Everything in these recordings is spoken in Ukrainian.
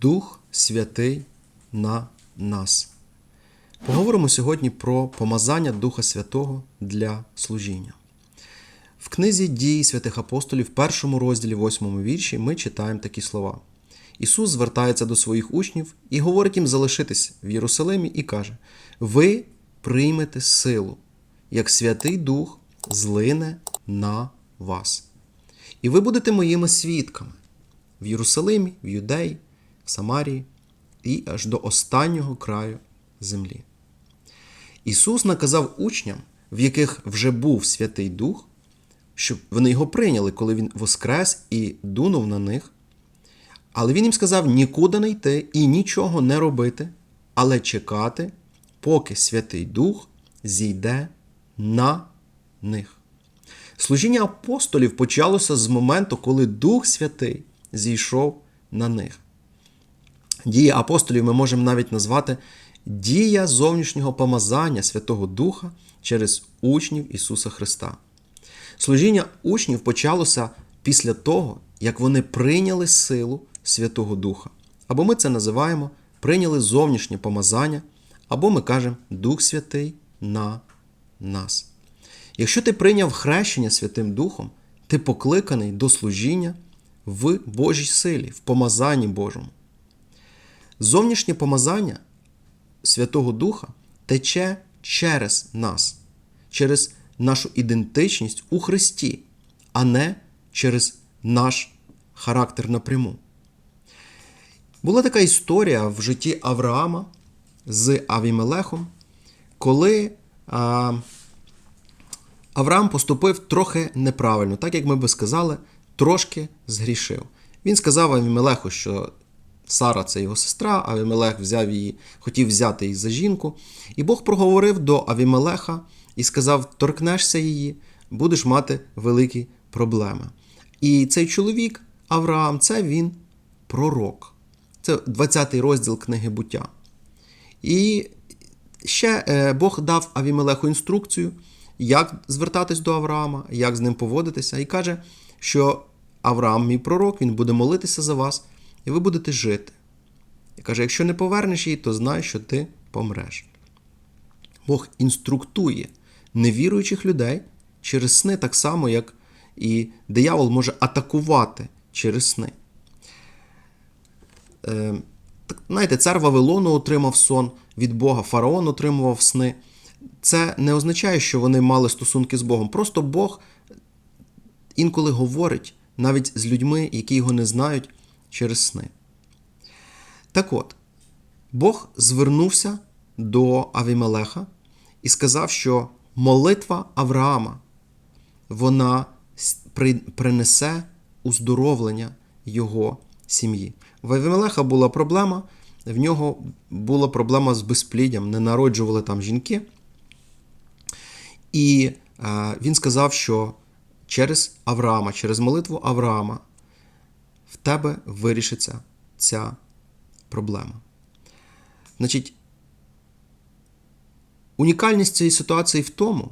Дух Святий на нас. Поговоримо сьогодні про помазання Духа Святого для служіння. В книзі дії святих апостолів, в першому розділі, восьмому вірші, ми читаємо такі слова. Ісус звертається до своїх учнів і говорить їм залишитись в Єрусалимі і каже: Ви приймете силу, як Святий Дух злине на вас. І ви будете моїми свідками в Єрусалимі, в Юдеї, Самарії і аж до останнього краю землі. Ісус наказав учням, в яких вже був Святий Дух, щоб вони його прийняли, коли Він воскрес і дунув на них. Але Він їм сказав нікуди не йти і нічого не робити, але чекати, поки Святий Дух зійде на них. Служіння апостолів почалося з моменту, коли Дух Святий зійшов на них. Дії апостолів ми можемо навіть назвати дія зовнішнього помазання Святого Духа через учнів Ісуса Христа. Служіння учнів почалося після того, як вони прийняли силу Святого Духа. Або ми це називаємо прийняли зовнішнє помазання, або ми кажемо Дух Святий на нас. Якщо ти прийняв хрещення Святим Духом, ти покликаний до служіння в Божій силі, в помазанні Божому. Зовнішнє помазання Святого Духа тече через нас, через нашу ідентичність у Христі, а не через наш характер напряму. Була така історія в житті Авраама з Авімелехом, коли а, Авраам поступив трохи неправильно, так як ми би сказали, трошки згрішив. Він сказав Авімелеху, що Сара це його сестра, Авімелех взяв її, хотів взяти її за жінку. І Бог проговорив до Авімелеха і сказав: торкнешся її, будеш мати великі проблеми. І цей чоловік, Авраам, це він пророк. Це 20-й розділ книги буття. І ще е, Бог дав Авімелеху інструкцію, як звертатись до Авраама, як з ним поводитися, і каже, що Авраам, мій пророк, він буде молитися за вас, і ви будете жити. І каже: якщо не повернеш її, то знай, що ти помреш. Бог інструктує невіруючих людей через сни, так само, як і диявол може атакувати через сни. Е, знаєте, цар Вавилону отримав сон від Бога, фараон отримував сни. Це не означає, що вони мали стосунки з Богом. Просто Бог інколи говорить навіть з людьми, які його не знають, через сни. Так от, Бог звернувся до Авімелеха і сказав, що молитва Авраама вона принесе уздоровлення його сім'ї. В Авімелеха була проблема, в нього була проблема з безпліддям, не народжували там жінки. І е, він сказав, що через Авраама, через молитву Авраама тебе вирішиться ця проблема. Значить, унікальність цієї ситуації в тому,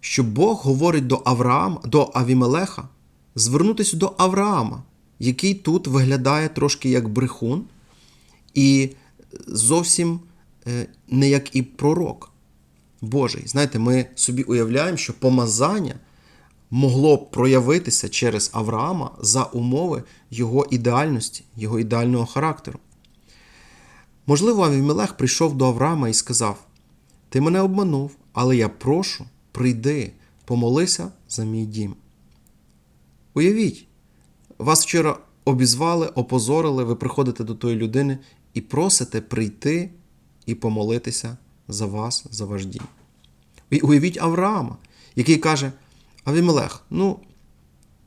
що Бог говорить до Авраама, до Авімелеха звернутися до Авраама, який тут виглядає трошки як брехун, і зовсім не як і пророк Божий. Знаєте, ми собі уявляємо, що помазання могло б проявитися через Авраама за умови його ідеальності, його ідеального характеру. Можливо, Авімелех прийшов до Авраама і сказав: Ти мене обманув, але я прошу, прийди, помолися за мій дім. Уявіть, вас вчора обізвали, опозорили, ви приходите до тої людини і просите прийти і помолитися за вас, за ваш дім. Уявіть Авраама, який каже: Авімелех, ну,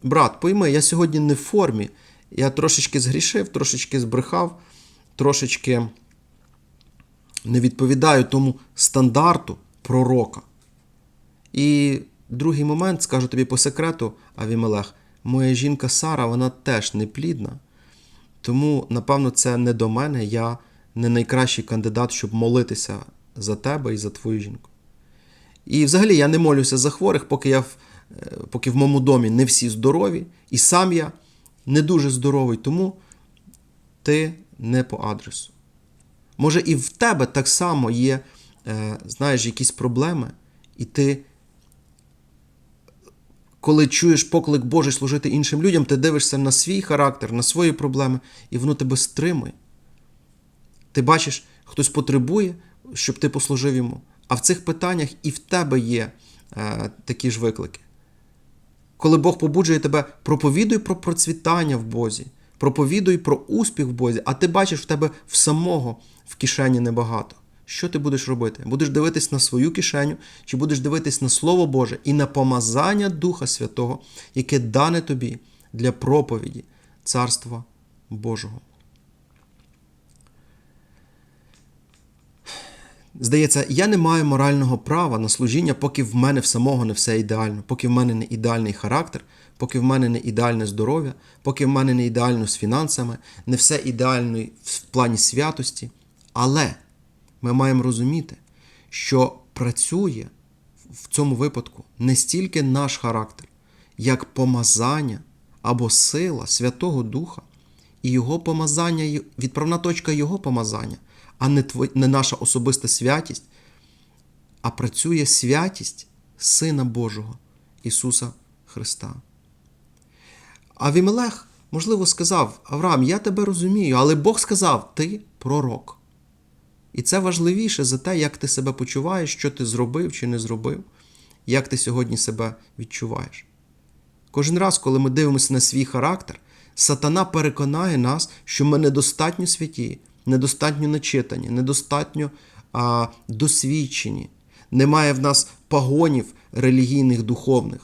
брат, пойми, я сьогодні не в формі. Я трошечки згрішив, трошечки збрехав, трошечки не відповідаю тому стандарту пророка. І другий момент, скажу тобі по секрету, Авімелех, моя жінка Сара, вона теж не плідна. Тому, напевно, це не до мене. Я не найкращий кандидат, щоб молитися за тебе і за твою жінку. І взагалі я не молюся за хворих, поки я поки в моєму домі не всі здорові, і сам я не дуже здоровий, тому ти не по адресу. Може, і в тебе так само є, е, знаєш, якісь проблеми, і ти, коли чуєш поклик Божий служити іншим людям, ти дивишся на свій характер, на свої проблеми, і воно тебе стримує. Ти бачиш, хтось потребує, щоб ти послужив йому. А в цих питаннях і в тебе є е, такі ж виклики. Коли Бог побуджує тебе, проповідуй про процвітання в Бозі, проповідуй про успіх в Бозі, а ти бачиш в тебе в самого в кишені небагато. Що ти будеш робити? Будеш дивитись на свою кишеню, чи будеш дивитись на Слово Боже і на помазання Духа Святого, яке дане тобі для проповіді Царства Божого. Здається, я не маю морального права на служіння, поки в мене в самого не все ідеально, поки в мене не ідеальний характер, поки в мене не ідеальне здоров'я, поки в мене не ідеально з фінансами, не все ідеально в плані святості. Але ми маємо розуміти, що працює в цьому випадку не стільки наш характер, як помазання або сила Святого Духа і Його помазання, відправна точка Його помазання, а не, твой, не наша особиста святість, а працює святість Сина Божого Ісуса Христа. Авімелех, можливо, сказав: Авраам, я тебе розумію, але Бог сказав, ти пророк. І це важливіше за те, як ти себе почуваєш, що ти зробив чи не зробив, як ти сьогодні себе відчуваєш. Кожен раз, коли ми дивимося на свій характер, сатана переконає нас, що ми недостатньо святі, недостатньо начитані, недостатньо а, досвідчені, немає в нас пагонів релігійних, духовних.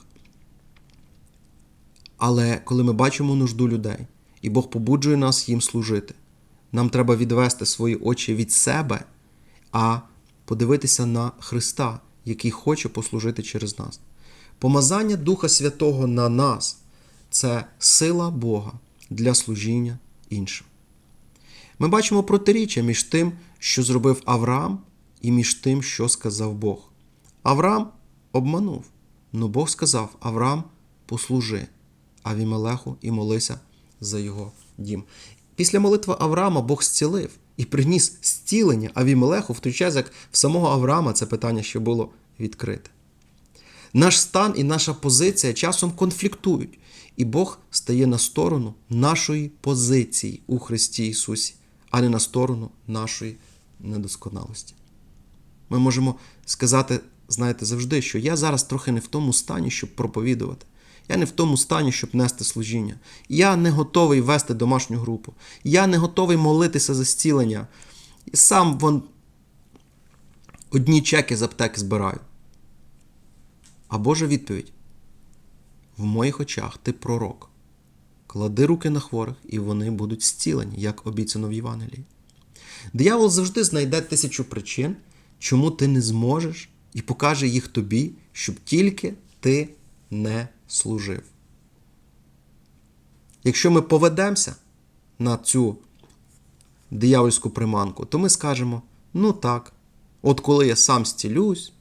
Але коли ми бачимо нужду людей, і Бог побуджує нас їм служити, нам треба відвести свої очі від себе, а подивитися на Христа, який хоче послужити через нас. Помазання Духа Святого на нас це сила Бога для служіння іншим. Ми бачимо протиріччя між тим, що зробив Авраам, і між тим, що сказав Бог. Авраам обманув, але Бог сказав: Авраам, послужи Авімелеху і молися за його дім. Після молитви Авраама Бог зцілив і приніс зцілення Авімелеху, в той час, як в самого Авраама це питання ще було відкрите. Наш стан і наша позиція часом конфліктують, і Бог стає на сторону нашої позиції у Христі Ісусі, а не на сторону нашої недосконалості. Ми можемо сказати, знаєте, завжди, що я зараз трохи не в тому стані, щоб проповідувати. Я не в тому стані, щоб нести служіння. Я не готовий вести домашню групу. Я не готовий молитися за зцілення. І сам вон одні чеки з аптеки збираю. А Божа відповідь: в моїх очах ти пророк. Клади руки на хворих, і вони будуть зцілені, як обіцяно в Євангелії. Диявол завжди знайде тисячу причин, чому ти не зможеш, і покаже їх тобі, щоб тільки ти не служив. Якщо ми поведемося на цю диявольську приманку, то ми скажемо: ну так, от коли я сам зцілюсь,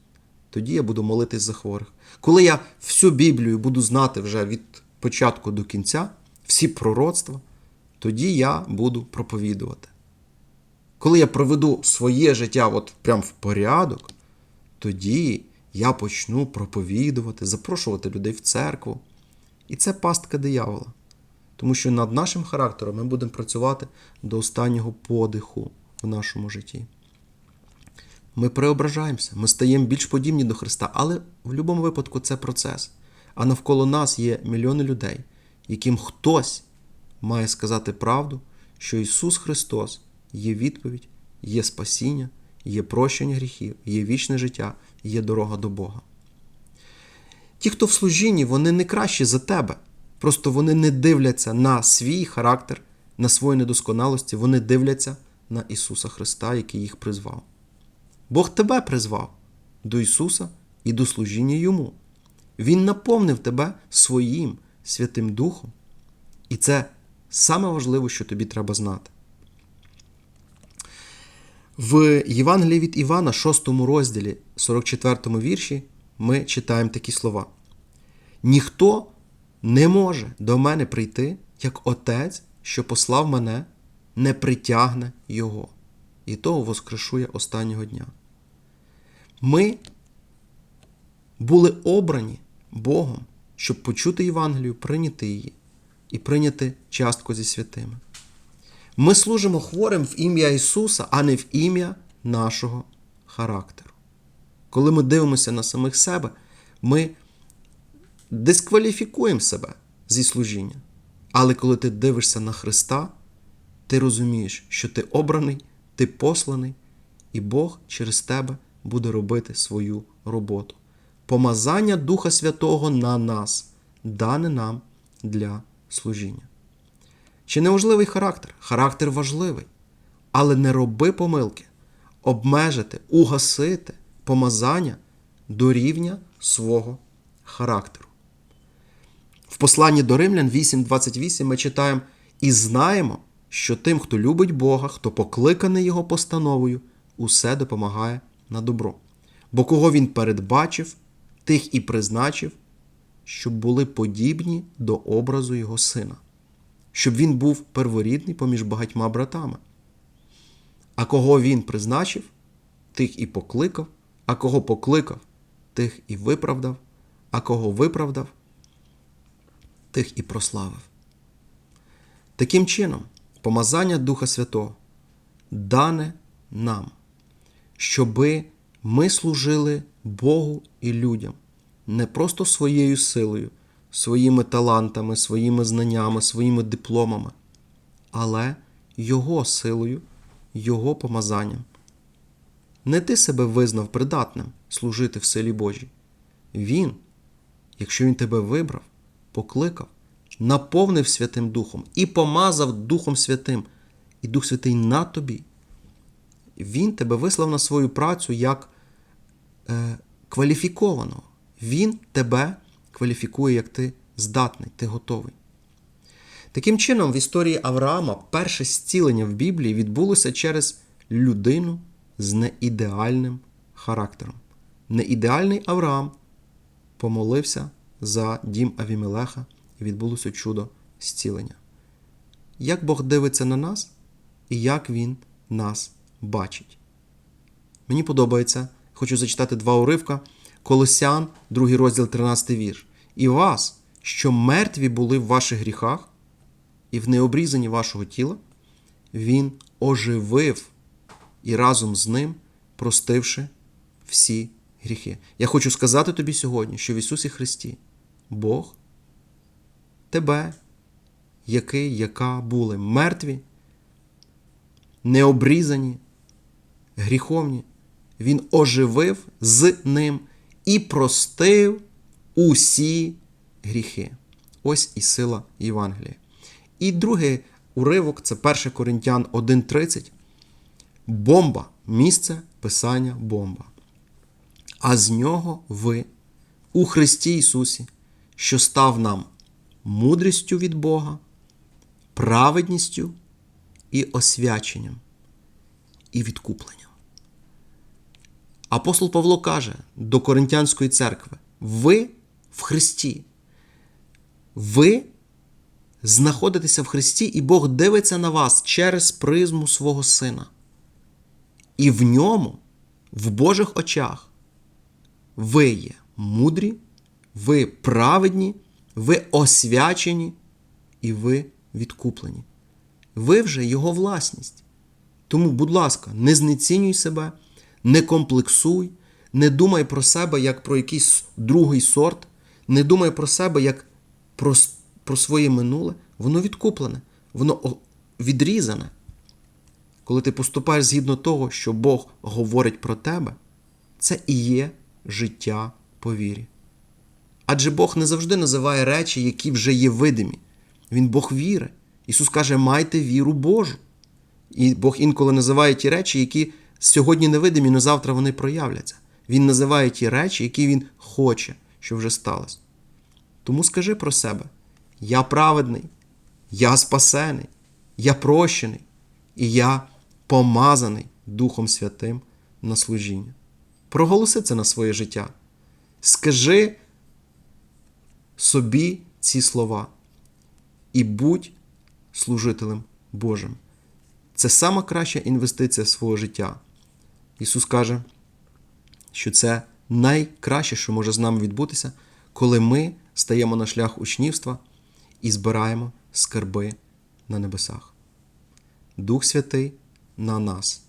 тоді я буду молитись за хворих. Коли я всю Біблію буду знати вже від початку до кінця, всі пророцтва, тоді я буду проповідувати. Коли я проведу своє життя от прям в порядок, тоді я почну проповідувати, запрошувати людей в церкву. І це пастка диявола. Тому що над нашим характером ми будемо працювати до останнього подиху в нашому житті. Ми преображаємося, ми стаємо більш подібні до Христа, але в будь-якому випадку це процес. А навколо нас є мільйони людей, яким хтось має сказати правду, що Ісус Христос є відповідь, є спасіння, є прощення гріхів, є вічне життя, є дорога до Бога. Ті, хто в служінні, вони не кращі за тебе. Просто вони не дивляться на свій характер, на свої недосконалості, вони дивляться на Ісуса Христа, який їх призвав. Бог тебе призвав до Ісуса і до служіння Йому. Він наповнив тебе своїм Святим Духом. І це саме важливе, що тобі треба знати. В Євангелії від Івана, 6 розділі, 44 вірші, ми читаємо такі слова: Ніхто не може до мене прийти, як Отець, що послав мене, не притягне Його. І того воскрешує останнього дня. Ми були обрані Богом, щоб почути Євангелію, прийняти її і прийняти частку зі святими. Ми служимо хворим в ім'я Ісуса, а не в ім'я нашого характеру. Коли ми дивимося на самих себе, ми дискваліфікуємо себе зі служіння. Але коли ти дивишся на Христа, ти розумієш, що ти обраний, ти посланий, і Бог через тебе буде робити свою роботу. Помазання Духа Святого на нас, дане нам для служіння. Чи не важливий характер? Характер важливий. Але не роби помилки, обмежити, угасити помазання до рівня свого характеру. В посланні до Римлян 8.28 ми читаємо і знаємо, що тим, хто любить Бога, хто покликаний Його постановою, усе допомагає на добро. Бо кого він передбачив, тих і призначив, щоб були подібні до образу Його сина, щоб він був перворідний поміж багатьма братами. А кого він призначив, тих і покликав, а кого покликав, тих і виправдав, а кого виправдав, тих і прославив. Таким чином, помазання Духа Святого дане нам, щоби ми служили Богу і людям не просто своєю силою, своїми талантами, своїми знаннями, своїми дипломами, але Його силою, Його помазанням. Не ти себе визнав придатним служити в силі Божій. Він, якщо Він тебе вибрав, покликав, наповнив Святим Духом і помазав Духом Святим, і Дух Святий на тобі. Він тебе вислав на свою працю як е, кваліфікованого. Він тебе кваліфікує, як ти здатний, ти готовий. Таким чином, в історії Авраама перше зцілення в Біблії відбулося через людину з неідеальним характером. Неідеальний Авраам помолився за дім Авімелеха і відбулося чудо зцілення. Як Бог дивиться на нас і як Він нас бачить. Мені подобається, хочу зачитати два уривка. Колосян, 2 розділ 13 вірш. І вас, що мертві були в ваших гріхах, і в необрізанні вашого тіла, Він оживив і разом з ним простивши всі гріхи. Я хочу сказати тобі сьогодні, що в Ісусі Христі Бог тебе, який, яка були мертві, необрізані, гріховні, Він оживив з ним і простив усі гріхи. Ось і сила Євангелія. І другий уривок це 1 Коринтян 1.30. Бомба місце писання бомба. А з нього ви у Христі Ісусі, що став нам мудрістю від Бога, праведністю і освяченням, і відкупленням. Апостол Павло каже до Коринтянської церкви: ви в Христі. Ви знаходитеся в Христі, і Бог дивиться на вас через призму свого Сина. І в ньому, в Божих очах, ви є мудрі, ви праведні, ви освячені і ви відкуплені. Ви вже Його власність. Тому, будь ласка, не знецінюй себе, не комплексуй, не думай про себе як про якийсь другий сорт, не думай про себе як про, про своє минуле. Воно відкуплене, воно відрізане. Коли ти поступаєш згідно того, що Бог говорить про тебе, це і є життя по вірі. Адже Бог не завжди називає речі, які вже є видимі. Він Бог віри. Ісус каже, майте віру Божу. І Бог інколи називає ті речі, які сьогодні невидимі, але завтра вони проявляться. Він називає ті речі, які Він хоче, щоб вже сталося. Тому скажи про себе: я праведний, я спасений, я прощений, і я помазаний Духом Святим на служіння. Проголоси це на своє життя. Скажи собі ці слова і будь служителем Божим. Це сама краща інвестиція свого життя. Ісус каже, що це найкраще, що може з нами відбутися, коли ми стаємо на шлях учнівства і збираємо скарби на небесах. Дух Святий на нас.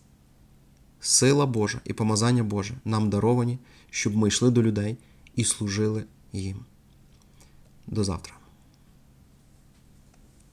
Сила Божа і помазання Боже нам даровані, щоб ми йшли до людей і служили їм. До завтра.